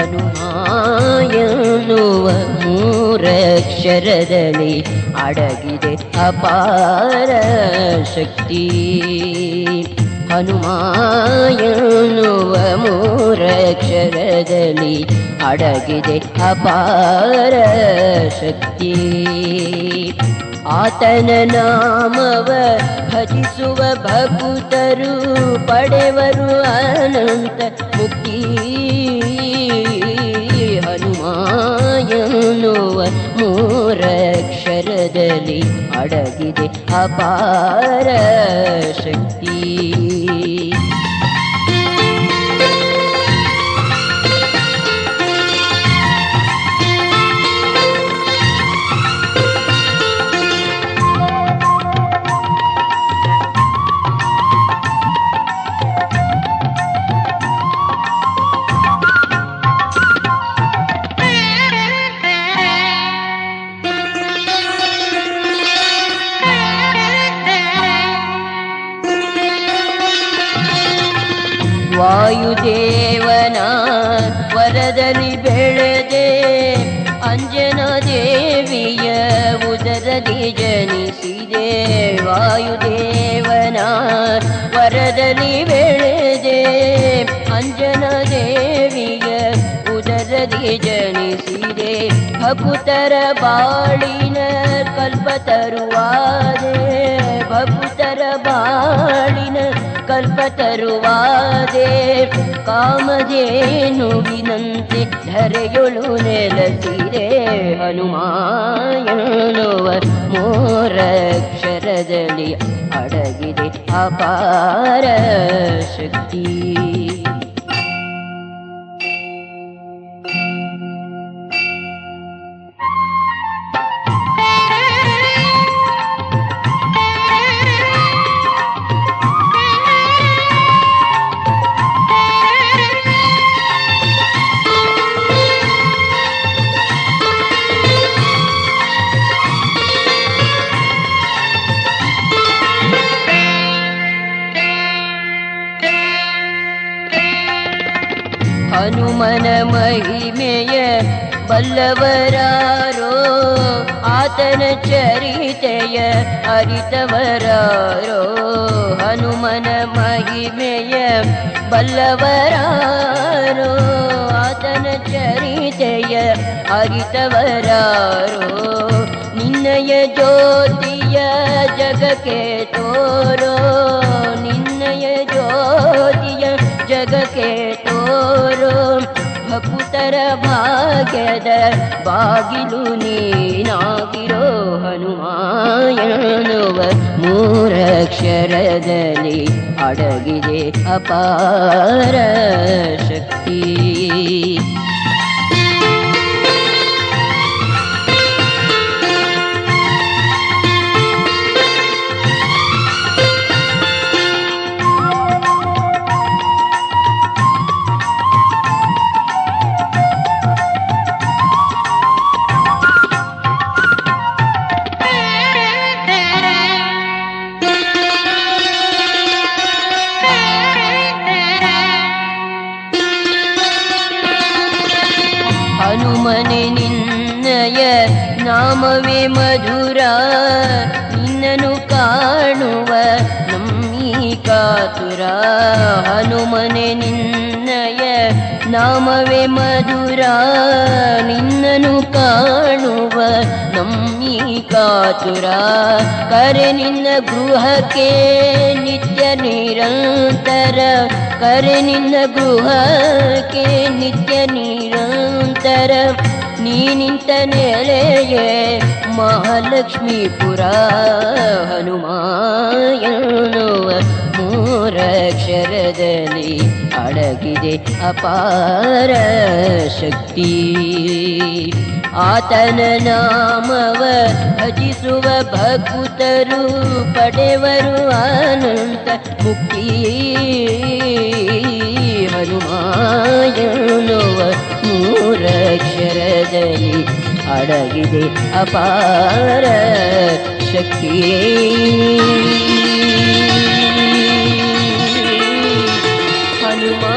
ಹನುಮಾಯನುವ ಮೂರಕ್ಷರದಲ್ಲಿ ಅಡಗಿದೆ ಅಪಾರ ಶಕ್ತಿ. ಹನುಮಾಯನುವ ಮೂರಕ್ಷರದಲ್ಲಿ ಅಡಗಿದೆ ಅಪಾರ ಶಕ್ತಿ. ಆತನ ನಾಮವ ಭಜಿಸುವ ಭಕ್ತರು ಪಡೆವರು ಅನಂತ ಮುಕ್ತಿ. ಹನುಮಾಯನುವ ಮೂರಕ್ಷರದಲ್ಲಿ ಅಡಗಿದೆ ಅಪಾರ ಶಕ್ತಿ. ವಾಯುದೇವನ ವರದಲ್ಲಿ ಬೆಳೆದೆ ಅಂಜನ ದೇವಿಯ ಉದರದಿ ಜನಿಸಿದೆ ವಾಯುದೇವನ ವರದಲ್ಲಿ ಬೆಳೆದೆ ಅಂಜನ ದೇವಿಯ ಉದರದಿ ಜನಿಸಿದೆ ಭಕುತರ ಬಾಳಿನ ಕಲ್ಪ ಕಲ್ಪ ತರುವಾದೆ ಕಾಮಧೇನುವಿನಂತೆ ಧರೆಯೊಳು ನೆಲಸಿರೆ ಹನುಮಾಯನುವ ಮೋರಕ್ಷರದಲ್ಲಿ ಅಡಗಿದೆ ಅಪಾರ ಶಕ್ತಿ. ಹನುಮನ ಮಹಿಮೆಯ ಬಲ್ಲವರಾರೋ, ಆತನ ಚರಿತೆಯ ಅರಿತವರಾರೋ, ಹನುಮನ ಮಹಿಮೆಯ ಬಲ್ಲವರಾರೋ, ಆತನ ಚರಿತೆಯ ಅರಿತವರಾರೋ. ನಿನ್ನಯ ಜ್ಯೋತಿಯ ಜಗಕ್ಕೆ ತೋರೋ ಭಕುತರ ಭಾಗ್ಯದ ಬಾಗಿಲು ನೀನಾಗಿರೋ ಹನುಮಾಯನುವ ಮೂರಕ್ಷರದಲ್ಲಿ ಅಡಗಿದೆ ಅಪಾರ ಶಕ್ತಿ ಹನುಮನೆ ನಿನ್ನಯ ನಾಮವೇ ಮಧುರ. ನಿನ್ನನು ಕಾಣುವ ನಮ್ಮೀ ಕಾತುರ ಹನುಮನೆ ನಿನ್ನಯ ನಾಮವೇ ಮಧುರ. ನಿನ್ನನು ಕಾಣುವ ನಮ್ಮೀ ಕಾತುರ ಕರೆ ನಿನ್ನ ಗೃಹಕ್ಕೆ ನಿತ್ಯ ನಿರಂತರ. ಕರೆ ನಿನ್ನ ಗೃಹಕ್ಕೆ ನಿತ್ಯ ನಿರಂತರ ನೀ ನಿಂತ ನೆಲೆಯೇ ಮಹಾಲಕ್ಷ್ಮೀಪುರ ಹನುಮಾಯನುವ ಮೂರಕ್ಷರದಲ್ಲಿ ಅಡಗಿದೆ ಅಪಾರ ಶಕ್ತಿ. ಆತನ ನಾಮವ ಭಜಿಸುವ ಭಕ್ತರು ಪಡೆವರು ಅನಂತ ಮುಕ್ತಿ. ಹನುಮಾಯನುವ ಮೂರಕ್ಷರದಲ್ಲಿ ಅಡಗಿದೆ ಅಪಾರ ಶಕ್ತಿ. ಹನುಮಾ